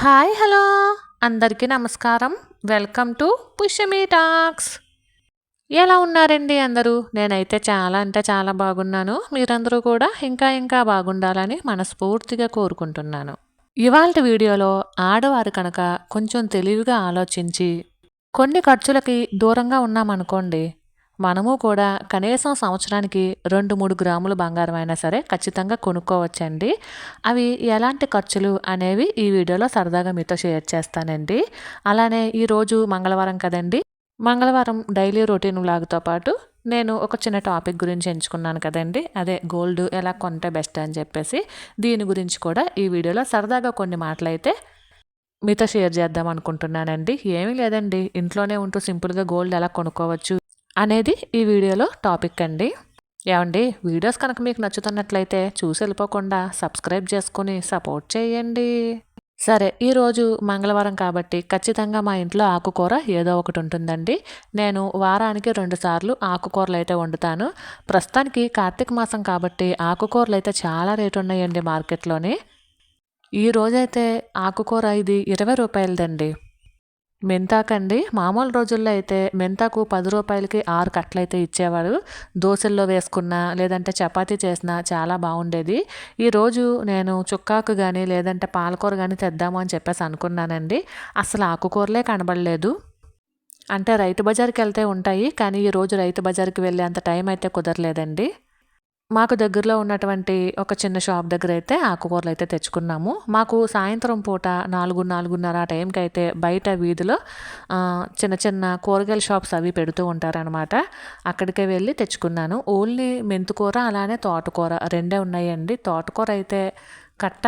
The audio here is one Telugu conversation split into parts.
Hi hello. అందరికీ నమస్కారం. Welcome to Pushyami talks. ఎలా ఉన్నారండి అందరూ? నేనైతే చాలా అంటే చాలా బాగున్నాను. మీరందరూ కూడా ఇంకా ఇంకా బాగుండాలని మనస్ఫూర్తిగా కోరుకుంటున్నాను. ఇవాళ వీడియోలో ఆడవారు కనుక కొంచెం తెలివిగా ఆలోచించి కొన్ని ఖర్చులకి దూరంగా ఉన్నామనుకోండి మనము కూడా కనీసం సంవత్సరానికి రెండు మూడు గ్రాముల బంగారం అయినా సరే ఖచ్చితంగా కొనుక్కోవచ్చండి. అవి ఎలాంటి ఖర్చులు అనేవి ఈ వీడియోలో సరదాగా మీతో షేర్ చేస్తానండి. అలానే ఈరోజు మంగళవారం కదండి. మంగళవారం డైలీ రొటీన్ లాగుతో పాటు నేను ఒక చిన్న టాపిక్ గురించి ఎంచుకున్నాను కదండి. అదే గోల్డ్ ఎలా కొంటే బెస్ట్ అని చెప్పేసి దీని గురించి కూడా ఈ వీడియోలో సరదాగా కొన్ని మాటలైతే మీతో షేర్ చేద్దాం అనుకుంటున్నానండి. ఏమీ లేదండి. ఇంట్లోనే ఉంటూ సింపుల్గా గోల్డ్ ఎలా కొనుక్కోవచ్చు అనేది ఈ వీడియోలో టాపిక్ అండి. ఏమండి వీడియోస్ కనుక మీకు నచ్చుతున్నట్లయితే చూసి వెళ్ళిపోకుండా సబ్స్క్రైబ్ చేసుకుని సపోర్ట్ చేయండి. సరే ఈరోజు మంగళవారం కాబట్టి ఖచ్చితంగా మా ఇంట్లో ఆకుకూర ఏదో ఒకటి ఉంటుందండి. నేను వారానికి రెండుసార్లు ఆకుకూరలు అయితే వండుతాను. ప్రస్తుతానికి కార్తీక మాసం కాబట్టి ఆకుకూరలు అయితే చాలా రేటు ఉన్నాయండి మార్కెట్లోని. ఈ రోజైతే ఆకుకూర ఇది ఇరవై రూపాయలదండి. మెంతాకండి. మామూలు రోజుల్లో అయితే మెంతాకు పది రూపాయలకి ఆరు కట్టలైతే ఇచ్చేవారు. దోశల్లో వేసుకున్నా లేదంటే చపాతీ చేసినా చాలా బాగుండేది. ఈరోజు నేను చుక్కాకు కానీ లేదంటే పాలకూర కానీ తెద్దాము అని చెప్పేసి అనుకున్నానండి. అసలు ఆకుకూరలే కనబడలేదు. అంటే రైతు బజార్కి వెళ్తే ఉంటాయి కానీ ఈరోజు రైతు బజార్కి వెళ్ళే అంత టైం అయితే కుదరలేదండి. మాకు దగ్గరలో ఉన్నటువంటి ఒక చిన్న షాప్ దగ్గర అయితే ఆకుకూరలు అయితే తెచ్చుకున్నాము. మాకు సాయంత్రం పూట నాలుగు నాలుగున్నర ఆ టైంకి అయితే బయట వీధిలో చిన్న చిన్న కూరగాయల షాప్స్ అవి పెడుతూ ఉంటారనమాట అక్కడికే వెళ్ళి తెచ్చుకున్నాను. ఓన్లీ మెంతుకూర అలానే తోటకూర రెండే ఉన్నాయండి. తోటకూర అయితే కట్ట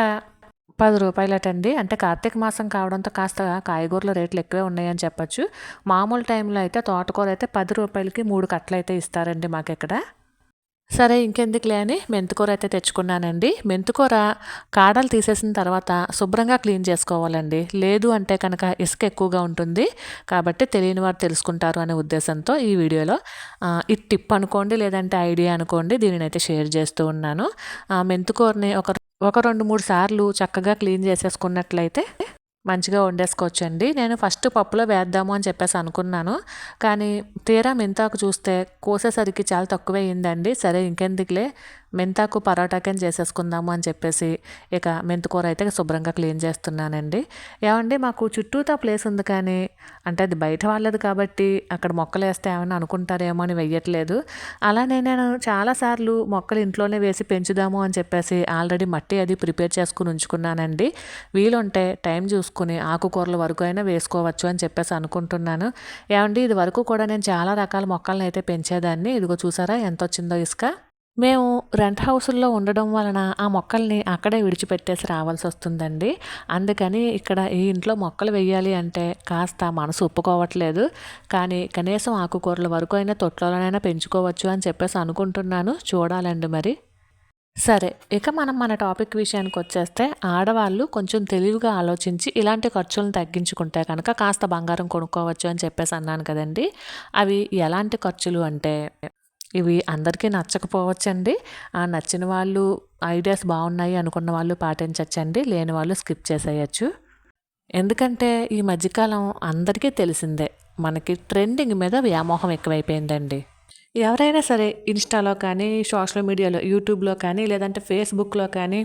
పది రూపాయలటండి. అంటే కార్తీక మాసం కావడంతో కాస్త కాయగూరల రేట్లు ఎక్కువే ఉన్నాయని చెప్పచ్చు. మామూలు టైంలో అయితే తోటకూర అయితే పది రూపాయలకి మూడు కట్టలు అయితే ఇస్తారండి మాకు ఇక్కడ సరే ఇంకెందుకులే అని మెంతుకూర అయితే తెచ్చుకున్నానండి. మెంతుకూర కాడలు తీసేసిన తర్వాత శుభ్రంగా క్లీన్ చేసుకోవాలండి. లేదు అంటే కనుక ఇసుక ఎక్కువగా ఉంటుంది. కాబట్టి తెలియని వారు తెలుసుకుంటారు అనే ఉద్దేశంతో ఈ వీడియోలో ఈ టిప్ అనుకోండి లేదంటే ఐడియా అనుకోండి దీనిని అయితే షేర్ చేస్తూ ఉన్నాను. మెంతుకూరని ఒక ఒక రెండు మూడు సార్లు చక్కగా క్లీన్ చేసేసుకున్నట్లయితే మంచిగా వండేసుకోవచ్చండి. నేను ఫస్ట్ పప్పులో వేద్దాము అని చెప్పేసి అనుకున్నాను. కానీ తీరా మెంతాకు చూస్తే కోసేసరికి చాలా తక్కువ అయిందండి. సరే ఇంకెందుకులే. మెంతాకు పరోటాకని చేసేసుకుందాము అని చెప్పేసి ఇక మెంతుకూర అయితే శుభ్రంగా క్లీన్ చేస్తున్నానండి. ఏమండి మాకు చుట్టూతా ప్లేస్ ఉంది కానీ అంటే అది బయట వాళ్ళది కాబట్టి అక్కడ మొక్కలు వేస్తే ఏమైనా అనుకుంటారేమో అని వెయ్యట్లేదు. అలానే నేను చాలాసార్లు మొక్కలు ఇంట్లోనే వేసి పెంచుదాము అని చెప్పేసి ఆల్రెడీ మట్టి అది ప్రిపేర్ చేసుకుని ఉంచుకున్నానండి. వీలుంటే టైం చూసుకుని ఆకుకూరల వరకు అయినా వేసుకోవచ్చు అని చెప్పేసి అనుకుంటున్నాను. ఏమండి ఇది వరకు కూడా నేను చాలా రకాల మొక్కలను అయితే పెంచేదాన్ని. ఇదిగో చూసారా ఎంత వచ్చిందో ఇసుక. మేము రెంట్ హౌసుల్లో ఉండడం వలన ఆ మొక్కల్ని అక్కడే విడిచిపెట్టేసి రావాల్సి వస్తుందండి. అందుకని ఇక్కడ ఈ ఇంట్లో మొక్కలు వెయ్యాలి అంటే కాస్త మనసు ఒప్పుకోవట్లేదు. కానీ కనీసం ఆకుకూరల వరకు అయినా తొట్లోనైనా పెంచుకోవచ్చు అని చెప్పేసి అనుకుంటున్నాను. చూడాలండి మరి. సరే ఇక మనం మన టాపిక్ విషయానికి వచ్చేస్తే ఆడవాళ్ళు కొంచెం తెలివిగా ఆలోచించి ఇలాంటి ఖర్చులను తగ్గించుకుంటే కనుక కాస్త బంగారం కొనుక్కోవచ్చు అని చెప్పేసి అన్నాను కదండి. అవి ఎలాంటి ఖర్చులు అంటే ఇవి అందరికీ నచ్చకపోవచ్చండి. నచ్చిన వాళ్ళు ఐడియాస్ బాగున్నాయి అనుకున్న వాళ్ళు పాటించవచ్చండి లేని వాళ్ళు స్కిప్ చేసేయచ్చు. ఎందుకంటే ఈ మధ్యకాలం అందరికీ తెలిసిందే మనకి ట్రెండింగ్ మీద వ్యామోహం ఎక్కువైపోయిందండి. ఎవరైనా సరే ఇన్స్టాలో కానీ సోషల్ మీడియాలో యూట్యూబ్లో కానీ లేదంటే ఫేస్బుక్లో కానీ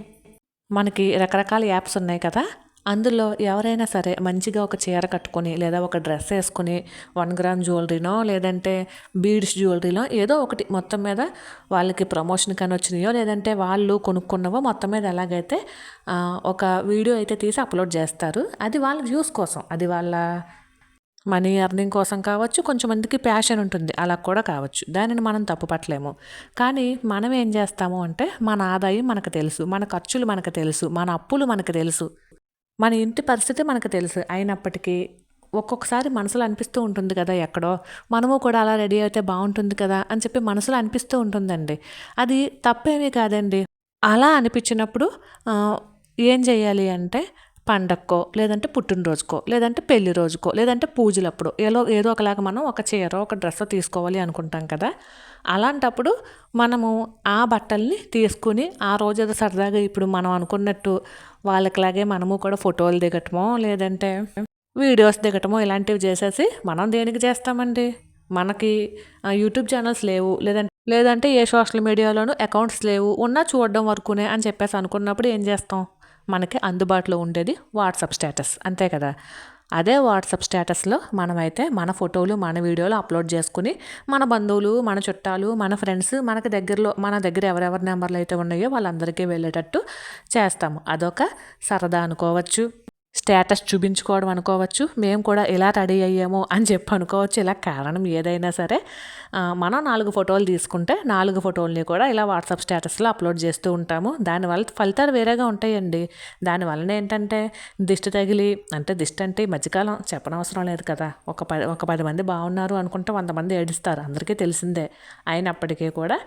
మనకి రకరకాల యాప్స్ ఉన్నాయి కదా. అందులో ఎవరైనా సరే మంచిగా ఒక చీర కట్టుకొని లేదా ఒక డ్రెస్ వేసుకుని వన్ గ్రామ్ జ్యువెలరీనో లేదంటే బీడ్స్ జ్యువెలరీనో ఏదో ఒకటి మొత్తం మీద వాళ్ళకి ప్రమోషన్ కానీ వచ్చినాయో లేదంటే వాళ్ళు కొనుక్కున్నవో మొత్తం మీద ఎలాగైతే ఒక వీడియో అయితే తీసి అప్లోడ్ చేస్తారు. అది వాళ్ళ వ్యూస్ కోసం. అది వాళ్ళ మనీ ఎర్నింగ్ కోసం కావచ్చు కొంచెం మందికి ప్యాషన్ ఉంటుంది అలా కూడా కావచ్చు. దానిని మనం తప్పుపట్టలేము. కానీ మనం ఏం చేస్తాము అంటే మన ఆదాయం మనకు తెలుసు మన ఖర్చులు మనకు తెలుసు మన అప్పులు మనకు తెలుసు. మన ఇంటి పరిస్థితి మనకు తెలుసు. అయినప్పటికీ ఒక్కొక్కసారి మనసులో అనిపిస్తూ ఉంటుంది కదా ఎక్కడో. మనము కూడా అలా రెడీ అయితే బాగుంటుంది కదా అని చెప్పి మనసులో అనిపిస్తూ ఉంటుందండి. అది తప్పేమీ కాదండి. అలా అనిపించినప్పుడు ఏం చేయాలి అంటే పండక్కో లేదంటే పుట్టినరోజుకో లేదంటే పెళ్ళి రోజుకో లేదంటే పూజలప్పుడు ఏదో ఏదో ఒకలాగా మనం ఒక చీర ఒక డ్రెస్ తీసుకోవాలి అనుకుంటాం కదా. అలాంటప్పుడు మనము ఆ బట్టల్ని తీసుకుని ఆ రోజు ఏదో సరదాగా ఇప్పుడు మనం అనుకున్నట్టు వాళ్ళకిలాగే మనము కూడా ఫోటోలు దిగటమో లేదంటే వీడియోస్ దిగటమో ఇలాంటివి చేసేసి మనం దేనికి చేస్తామండి? మనకి యూట్యూబ్ ఛానల్స్ లేవు లేదంటే లేదంటే ఏ సోషల్ మీడియాలోనూ అకౌంట్స్ లేవు ఉన్నా చూడడం వరకునే అని చెప్పేసి అనుకున్నప్పుడు ఏం చేస్తాం? మనకి అందుబాటులో ఉండేది వాట్సాప్ స్టేటస్. అంతే కదా? అదే వాట్సాప్ స్టేటస్లో మనమైతే మన ఫోటోలు మన వీడియోలు అప్లోడ్ చేసుకుని మన బంధువులు మన చుట్టాలు మన ఫ్రెండ్స్ మనకు దగ్గరలో మన దగ్గర ఎవరెవరి నెంబర్లు అయితే ఉన్నాయో వాళ్ళందరికీ వెళ్ళేటట్టు చేస్తాము. అదొక సరదా అనుకోవచ్చు. స్టేటస్ చూపించుకోవడం అనుకోవచ్చు. మేము కూడా ఇలా రెడీ అయ్యాము అని చెప్పి అనుకోవచ్చు. ఇలా కారణం ఏదైనా సరే. మనం నాలుగు ఫోటోలు తీసుకుంటే నాలుగు ఫోటోల్ని కూడా ఇలా వాట్సాప్ స్టేటస్లో అప్లోడ్ చేస్తూ ఉంటాము. దానివల్ల ఫలితాలు వేరేగా ఉంటాయండి. దానివలన ఏంటంటే దిష్టి తగిలి అంటే దిష్టి అంటే ఈ మధ్యకాలం చెప్పనవసరం లేదు కదా. ఒక పది ఒక పది మంది బాగున్నారు అనుకుంటే వంద మంది ఏడుస్తారు. అందరికీ తెలిసిందే. అయినప్పటికీ కూడా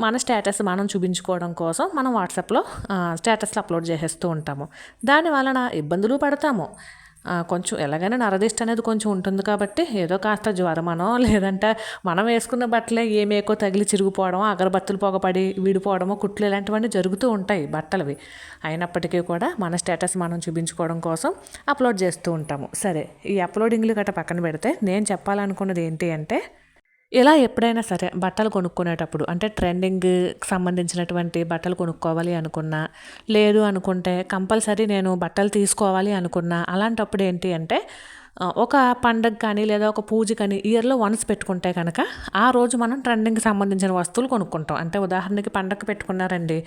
మన స్టేటస్ మనం చూపించుకోవడం కోసం మనం వాట్సాప్లో స్టేటస్లో అప్లోడ్ చేసేస్తూ ఉంటాము. దాని వలన ఇబ్బందులు చేస్తాము. కొంచెం ఎలాగైనా నరదిష్ట అనేది కొంచెం ఉంటుంది కాబట్టి ఏదో కాస్త జ్వరమనో లేదంటే మనం వేసుకున్న బట్టలే ఏమేకో తగిలి చిరిగిపోవడం అగరబత్తులు పొగపడి విడిపోవడమో కుట్లు ఇలాంటివన్నీ జరుగుతూ ఉంటాయి బట్టలవి. అయినప్పటికీ కూడా మన స్టేటస్ మనం చూపించుకోవడం కోసం అప్లోడ్ చేస్తూ ఉంటాము. సరే ఈ అప్లోడింగ్లు గట్రా పక్కన పెడితే నేను చెప్పాలనుకున్నది ఏంటి అంటే ఇలా ఎప్పుడైనా సరే బట్టలు కొనుక్కునేటప్పుడు అంటే ట్రెండింగ్ సంబంధించినటువంటి బట్టలు కొనుక్కోవాలి అనుకున్నా లేదు అనుకుంటే కంపల్సరీ నేను బట్టలు తీసుకోవాలి అనుకున్నా అలాంటప్పుడు ఏంటి అంటే ఒక పండగ కానీ లేదా ఒక పూజ కానీ ఇయర్లో వన్స్ పెట్టుకుంటే కనుక ఆ రోజు మనం ట్రెండింగ్కి సంబంధించిన వస్తువులు కొనుక్కుంటాం. అంటే ఉదాహరణకి పండగ పెట్టుకున్నారండి.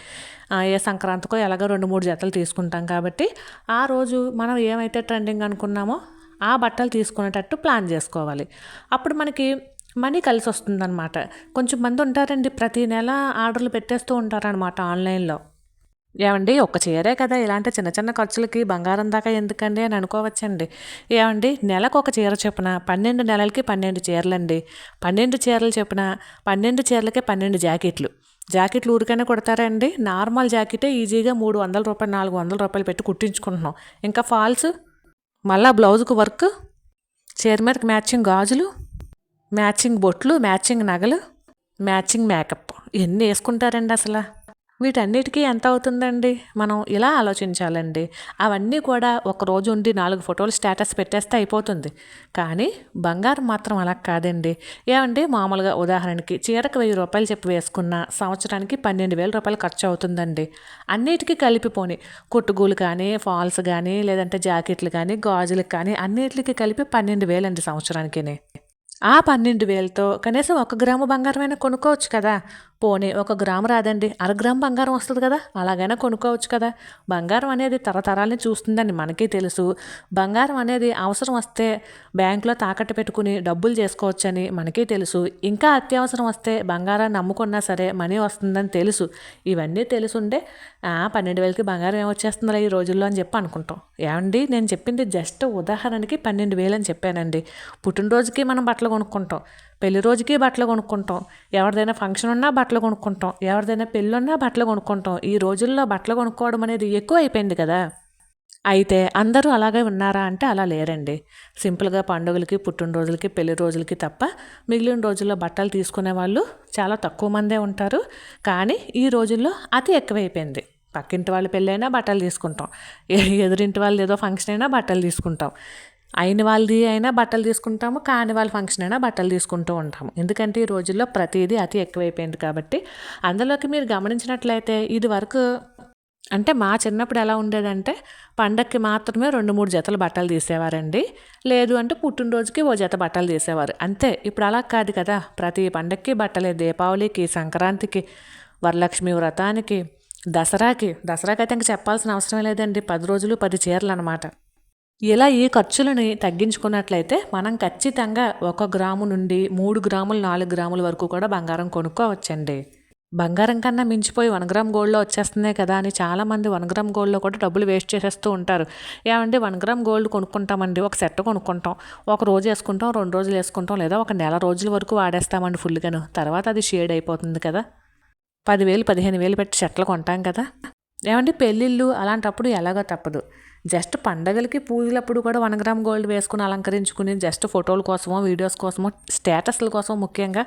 ఏ సంక్రాంతికో ఎలాగో రెండు మూడు జతలు తీసుకుంటాం కాబట్టి ఆ రోజు మనం ఏమైతే ట్రెండింగ్ అనుకున్నామో ఆ బట్టలు తీసుకునేటట్టు ప్లాన్ చేసుకోవాలి. అప్పుడు మనకి మనీ కలిసి వస్తుందన్నమాట కొంచెం మంది ఉంటారండి ప్రతి నెల ఆర్డర్లు పెట్టేస్తూ ఉంటారనమాట ఆన్లైన్లో. ఏమండి ఒక చీరే కదా. ఇలాంటి చిన్న చిన్న ఖర్చులకి బంగారం దాకా ఎందుకండి అని అనుకోవచ్చండి. ఏమండి నెలకు ఒక చీర చెప్పిన పన్నెండు నెలలకి పన్నెండు చీరలండి. పన్నెండు చీరలు చెప్పిన పన్నెండు చీరలకి పన్నెండు జాకెట్లు. జాకెట్లు ఊరికైనా కుడతారండి నార్మల్ జాకెటే ఈజీగా మూడు వందల రూపాయలు నాలుగు వందల రూపాయలు పెట్టి కుట్టించుకుంటున్నాం. ఇంకా ఫాల్స్? మళ్ళీ బ్లౌజ్కి వర్క్? చీర మీదకి మ్యాచింగ్ గాజులు? మ్యాచింగ్ బొట్లు మ్యాచింగ్ నగలు మ్యాచింగ్ మేకప్. ఎన్ని వేసుకుంటారండి అసలు? వీటన్నిటికీ ఎంత అవుతుందండి? మనం ఇలా ఆలోచించాలండి. అవన్నీ కూడా ఒక రోజు ఉండి నాలుగు ఫోటోలు స్టేటస్ పెట్టేస్తే అయిపోతుంది. కానీ బంగారం మాత్రం అలా కాదండి. ఏమండి? మామూలుగా ఉదాహరణకి చీరకు వెయ్యి రూపాయలు చెప్పి వేసుకున్న సంవత్సరానికి పన్నెండు వేల రూపాయలు ఖర్చు అవుతుందండి. అన్నిటికీ కలిపిపోని కుట్టుగూలు కానీ ఫాల్స్ కానీ లేదంటే జాకెట్లు కానీ గాజులు కానీ అన్నిటికీ కలిపి పన్నెండు వేలండి సంవత్సరానికి ఆ పన్నెండు వేలతో కనీసం ఒక గ్రాము బంగారమైనా కొనుక్కోవచ్చు కదా. పోనీ ఒక గ్రాము రాదండి. అరగ్రామ్ బంగారం వస్తుంది కదా అలాగైనా కొనుక్కోవచ్చు కదా. బంగారం అనేది తరతరాలని చూస్తుందని మనకి తెలుసు. బంగారం అనేది అవసరం వస్తే బ్యాంకులో తాకట్టు పెట్టుకుని డబ్బులు చేసుకోవచ్చని మనకి తెలుసు. ఇంకా అత్యవసరం వస్తే బంగారాన్ని నమ్ముకున్నా సరే మనీ వస్తుందని తెలుసు. ఇవన్నీ తెలుసుండే పన్నెండు వేలకి బంగారం ఏమొచ్చేస్తుందిరా ఈ రోజుల్లో అని చెప్పి అనుకుంటాం. ఏమండి నేను చెప్పింది జస్ట్ ఉదాహరణకి పన్నెండు వేలు అని చెప్పానండి. పుట్టినరోజుకి మనం బట్టలు కొనుక్కుంటాం. పెళ్ళి రోజుకి బట్టలు కొనుక్కుంటాం. ఎవరిదైనా ఫంక్షన్ ఉన్నా బట్టలు కొనుక్కుంటాం. ఎవరిదైనా పెళ్ళి ఉన్నా బట్టలు కొనుక్కుంటాం. ఈ రోజుల్లో బట్టలు కొనుక్కోవడం అనేది ఎక్కువ అయిపోయింది కదా. అయితే అందరూ అలాగే ఉన్నారా అంటే అలా లేరండి. సింపుల్గా పండుగలకి పుట్టినరోజులకి పెళ్ళి రోజులకి తప్ప మిగిలిన రోజుల్లో బట్టలు తీసుకునే వాళ్ళు చాలా తక్కువ మందే ఉంటారు. కానీ ఈ రోజుల్లో అతి ఎక్కువైపోయింది. పక్కింటి వాళ్ళ పెళ్ళైనా బట్టలు తీసుకుంటాం. ఎదురింటి వాళ్ళు ఏదో ఫంక్షన్ అయినా బట్టలు తీసుకుంటాం. అయిన వాళ్ళది అయినా బట్టలు తీసుకుంటాము కాని వాళ్ళ ఫంక్షన్ అయినా బట్టలు తీసుకుంటూ ఉంటాము. ఎందుకంటే ఈ రోజుల్లో ప్రతిదీ అతి ఎక్కువైపోయింది కాబట్టి అందులోకి మీరు గమనించినట్లయితే ఇది వరకు అంటే మా చిన్నప్పుడు ఎలా ఉండేదంటే పండక్కి మాత్రమే రెండు మూడు జతలు బట్టలు తీసేవారండి. లేదు అంటే పుట్టినరోజుకి ఓ జత బట్టలు తీసేవారు. అంతే ఇప్పుడు అలా కాదు కదా. ప్రతి పండక్కి బట్టలే దీపావళికి సంక్రాంతికి వరలక్ష్మి వ్రతానికి దసరాకి దసరాకి అయితే ఇంక చెప్పాల్సిన అవసరం లేదండి. పది రోజులు పది చీరలు అనమాట ఇలా ఈ ఖర్చులని తగ్గించుకున్నట్లయితే మనం ఖచ్చితంగా ఒక గ్రాము నుండి మూడు గ్రాములు నాలుగు గ్రాముల వరకు కూడా బంగారం కొనుక్కోవచ్చండి. బంగారం కన్నా మించిపోయి వన్ గ్రామ్ గోల్డ్లో వచ్చేస్తున్నాయి కదా అని చాలామంది వన్ గ్రామ్ గోల్డ్లో కూడా డబ్బులు వేస్ట్ చేసేస్తూ ఉంటారు. ఏమంటే వన్ గ్రామ్ గోల్డ్ కొనుక్కుంటామండి. ఒక సెట్ కొనుక్కుంటాం. ఒక రోజు వేసుకుంటాం రెండు రోజులు వేసుకుంటాం లేదా ఒక నెల రోజుల వరకు వాడేస్తామండి ఫుల్గాను. తర్వాత అది షేడ్ అయిపోతుంది కదా. పదివేలు పదిహేను వేలు పెట్టి సెట్లు కొంటాం కదా. ఏమంటే పెళ్ళిళ్ళు అలాంటప్పుడు ఎలాగో తప్పదు. జస్ట్ పండగలకి పూజలప్పుడు కూడా వన్ గ్రామ్ గోల్డ్ వేసుకుని అలంకరించుకుని జస్ట్ ఫోటోల కోసమో వీడియోస్ కోసమో స్టేటస్ల కోసం ముఖ్యంగా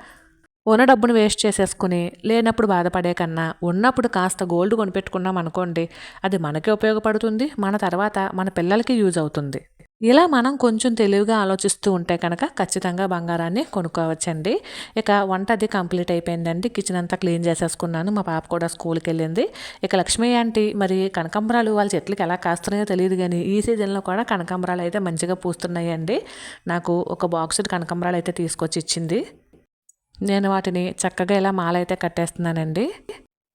ఉన్న డబ్బును వేస్ట్ చేసేసుకుని లేనప్పుడు బాధపడే కన్నా ఉన్నప్పుడు కాస్త గోల్డ్ కొనిపెట్టుకున్నాం అనుకోండి అది మనకే ఉపయోగపడుతుంది మన తర్వాత మన పిల్లలకి యూజ్ అవుతుంది. ఇలా మనం కొంచెం తెలివిగా ఆలోచిస్తూ ఉంటే కనుక ఖచ్చితంగా బంగారాన్ని కొనుక్కోవచ్చండి. ఇక వంట అది కంప్లీట్ అయిపోయిందండి. కిచెన్ అంతా క్లీన్ చేసేసుకున్నాను. మా పాప కూడా స్కూల్కి వెళ్ళింది. ఇక లక్ష్మీ ఆంటీ మరి కనకాంబరాలు వాళ్ళ చెట్లకి ఎలా కాస్తున్నాయో తెలియదు కానీ ఈ సీజన్లో కూడా కనకాంబరాలు అయితే మంచిగా పూస్తున్నాయండి. నాకు ఒక బాక్స్ కనకాంబరాలు అయితే తీసుకొచ్చి ఇచ్చింది. నేను వాటిని చక్కగా ఇలా మాలైతే కట్టేస్తున్నానండి.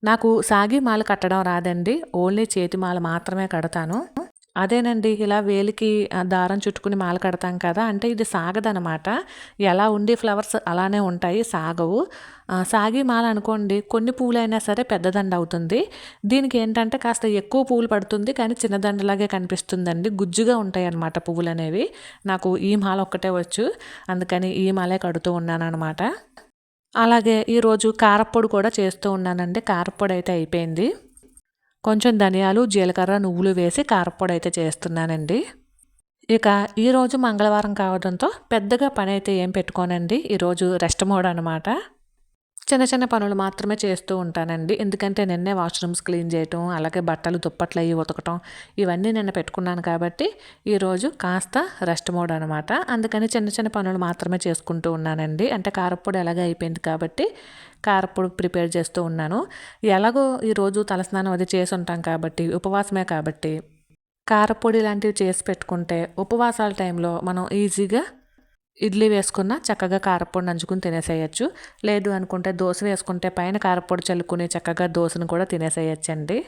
నాకు సాగి మాల కట్టడం రాదండి. ఓన్లీ చేతి మాల మాత్రమే కడతాను. అదేనండి ఇలా వేలికి దారం చుట్టుకుని మాల కడతాం కదా అంటే ఇది సాగదనమాట. ఎలా ఉండి ఫ్లవర్స్ అలానే ఉంటాయి సాగవు. సాగి మాల అనుకోండి కొన్ని పూలైనా సరే పెద్దదండ అవుతుంది. దీనికి ఏంటంటే కాస్త ఎక్కువ పూలు పడుతుంది కానీ చిన్నదండలాగే కనిపిస్తుందండి. గుజ్జుగా ఉంటాయి అన్నమాట పువ్వులు అనేవి నాకు ఈ మాల ఒక్కటే వచ్చు అందుకని ఈ మాలే కడుతూ ఉన్నాను అనమాట అలాగే ఈరోజు కారప్పొడి కూడా చేస్తూ ఉన్నానండి. కారప్పొడి అయితే అయిపోయింది. కొంచెం ధనియాలు జీలకర్ర నువ్వులు వేసి కారపొడి అయితే చేస్తున్నానండి. ఇక ఈరోజు మంగళవారం కావడంతో పెద్దగా పని అయితే ఏం పెట్టుకోనండి. ఈరోజు రెస్ట్ మోడ్ అనమాట చిన్న చిన్న పనులు మాత్రమే చేస్తూ ఉంటానండి. ఎందుకంటే నిన్నే వాష్రూమ్స్ క్లీన్ చేయటం అలాగే బట్టలు దుప్పట్లు అవి ఉతకటం ఇవన్నీ నిన్న పెట్టుకున్నాను కాబట్టి ఈరోజు కాస్త రెస్ట్ మోడ్ అనమాట అందుకని చిన్న చిన్న పనులు మాత్రమే చేసుకుంటూ ఉన్నానండి. అంటే కారప్పొడి ఎలాగ అయిపోయింది కాబట్టి కారపొడి ప్రిపేర్ చేస్తూ ఉన్నాను. ఎలాగో ఈరోజు తలస్నానం అది చేసి ఉంటాం కాబట్టి ఉపవాసమే కాబట్టి కారపొడి లాంటివి చేసి పెట్టుకుంటే ఉపవాసాల టైంలో మనం ఈజీగా ఇడ్లీ వేసుకున్న చక్కగా కారపొడి నంచుకుని తినేసేయచ్చు. లేదు అనుకుంటే దోశ వేసుకుంటే పైన కారపొడి చల్లుకుని చక్కగా దోశను కూడా తినేసేయచ్చండి.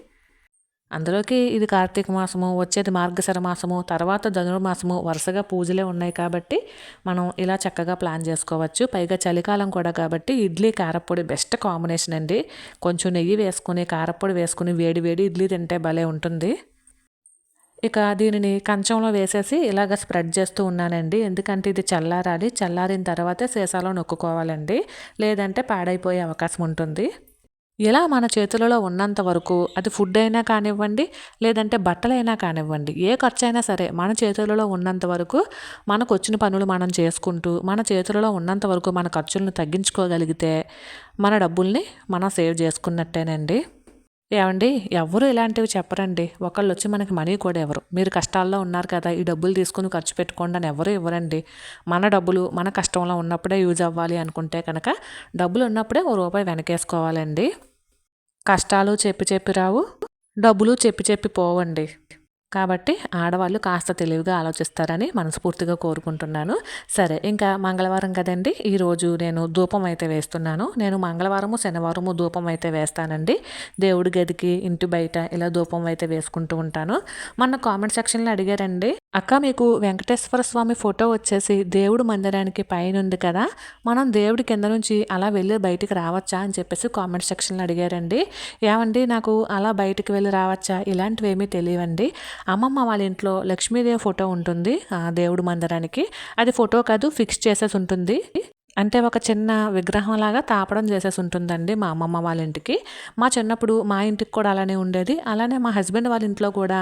అందులోకి ఇది కార్తీక మాసము వచ్చేది మార్గశర మాసము తర్వాత ధనుర్మాసము వరుసగా పూజలే ఉన్నాయి కాబట్టి మనం ఇలా చక్కగా ప్లాన్ చేసుకోవచ్చు. పైగా చలికాలం కూడా కాబట్టి ఇడ్లీ కారపొడి బెస్ట్ కాంబినేషన్ అండి. కొంచెం నెయ్యి వేసుకుని కారపొడి వేసుకుని వేడి వేడి ఇడ్లీ తింటే భలే ఉంటుంది. ఇక దీనిని కంచంలో వేసేసి ఇలాగ స్ప్రెడ్ చేస్తూ ఉన్నానండి ఎందుకంటే ఇది చల్లారాలి. చల్లారిన తర్వాతే సీసాలో నొక్కుకోవాలండి. లేదంటే పాడైపోయే అవకాశం ఉంటుంది. ఇలా మన చేతులలో ఉన్నంత వరకు అది ఫుడ్ అయినా కానివ్వండి లేదంటే బట్టలైనా కానివ్వండి ఏ ఖర్చు అయినా సరే మన చేతులలో ఉన్నంత వరకు మనకు వచ్చిన పనులు మనం చేసుకుంటూ మన చేతులలో ఉన్నంత వరకు మన ఖర్చులను తగ్గించుకోగలిగితే మన డబ్బుల్ని మనం సేవ్ చేసుకున్నట్టేనండి. ఏమండి? ఎవరు ఇలాంటివి చెప్పరండి. ఒకళ్ళు వచ్చి మనకి మనీ కూడా ఎవరు మీరు కష్టాల్లో ఉన్నారు కదా ఈ డబ్బులు తీసుకుని ఖర్చు పెట్టుకోండి అని ఎవరు ఇవ్వరండి. మన డబ్బులు మన కష్టంలో ఉన్నప్పుడే యూజ్ అవ్వాలి అనుకుంటే కనుక డబ్బులు ఉన్నప్పుడే ఓ రూపాయి వెనకేసుకోవాలండి. కష్టాలు చెప్పి చెప్పి రావు డబ్బులు చెప్పి చెప్పి పోవండి. కాబట్టి ఆడవాళ్ళు కాస్త తెలివిగా ఆలోచిస్తారని మనస్ఫూర్తిగా కోరుకుంటున్నాను. సరే ఇంకా మంగళవారం కదండి. ఈరోజు నేను ధూపం అయితే వేస్తున్నాను. నేను మంగళవారము శనివారము ధూపం అయితే వేస్తానండి. దేవుడి గదికి ఇంటి బయట ఇలా ధూపం అయితే వేసుకుంటూ ఉంటాను. మొన్న కామెంట్ సెక్షన్లో అడిగారండి అక్క మీకు వెంకటేశ్వర స్వామి ఫోటో వచ్చేసి దేవుడు మందిరానికి పైన ఉంది కదా. మనం దేవుడి కింద నుంచి అలా వెళ్ళి బయటికి రావచ్చా? అని చెప్పేసి కామెంట్ సెక్షన్లో అడిగారండి. ఏమండి నాకు అలా బయటికి వెళ్ళి రావచ్చా? ఇలాంటివి ఏమీ తెలియవండి. అమ్మమ్మ వాళ్ళ ఇంట్లో లక్ష్మీదేవి ఫోటో ఉంటుంది దేవుడు మందిరానికి. అది ఫోటో కాదు ఫిక్స్ చేసేసి ఉంటుంది. అంటే ఒక చిన్న విగ్రహం లాగా తాపడం చేసేసి ఉంటుందండి మా అమ్మమ్మ వాళ్ళ ఇంటికి. మా చిన్నప్పుడు మా ఇంటికి కూడా అలానే ఉండేది. అలానే మా హస్బెండ్ వాళ్ళ ఇంట్లో కూడా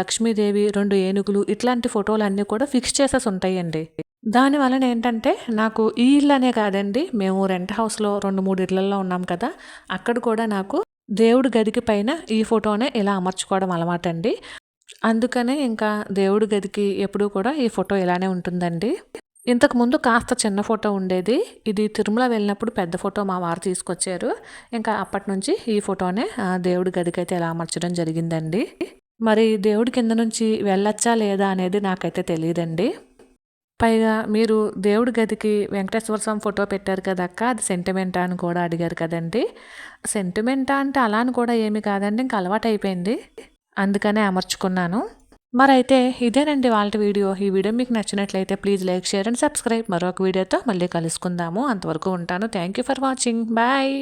లక్ష్మీదేవి రెండు ఏనుగులు ఇట్లాంటి ఫోటోలు అన్నీ కూడా ఫిక్స్ చేసేసి ఉంటాయండి. దాని వలన ఏంటంటే నాకు ఈ ఇల్లు అనే కాదండి మేము రెంట్ హౌస్లో రెండు మూడు ఇళ్ళలో ఉన్నాం కదా అక్కడ కూడా నాకు దేవుడి గదికి పైన ఈ ఫోటోనే ఇలా అమర్చుకోవడం అలవాటండి. అందుకనే ఇంకా దేవుడి గదికి ఎప్పుడూ కూడా ఈ ఫోటో ఇలానే ఉంటుందండి. ఇంతకుముందు కాస్త చిన్న ఫోటో ఉండేది. ఇది తిరుమల వెళ్ళినప్పుడు పెద్ద ఫోటో మా వారు తీసుకొచ్చారు. ఇంకా అప్పటి నుంచి ఈ ఫోటోనే దేవుడి గదికి అయితే ఎలా అమర్చడం జరిగిందండి. మరి దేవుడి కింద నుంచి వెళ్ళొచ్చా లేదా అనేది నాకైతే తెలియదండి పైగా మీరు దేవుడి గదికి వెంకటేశ్వర స్వామి ఫోటో పెట్టారు కదక్క అది సెంటిమెంటా అని కూడా అడిగారు కదండి. సెంటిమెంటా అంటే అలా అని కూడా ఏమి కాదండి ఇంకా అలవాటు అయిపోయింది అందుకనే అమర్చుకున్నాను. మరైతే ఇదేనండి వాళ్ళ వీడియో. ఈ వీడియో మీకు నచ్చినట్లయితే please like share and subscribe. మరొక వీడియోతో మళ్ళీ కలుసుకుందాము. అంతవరకు ఉంటాను. Thank you for watching. Bye.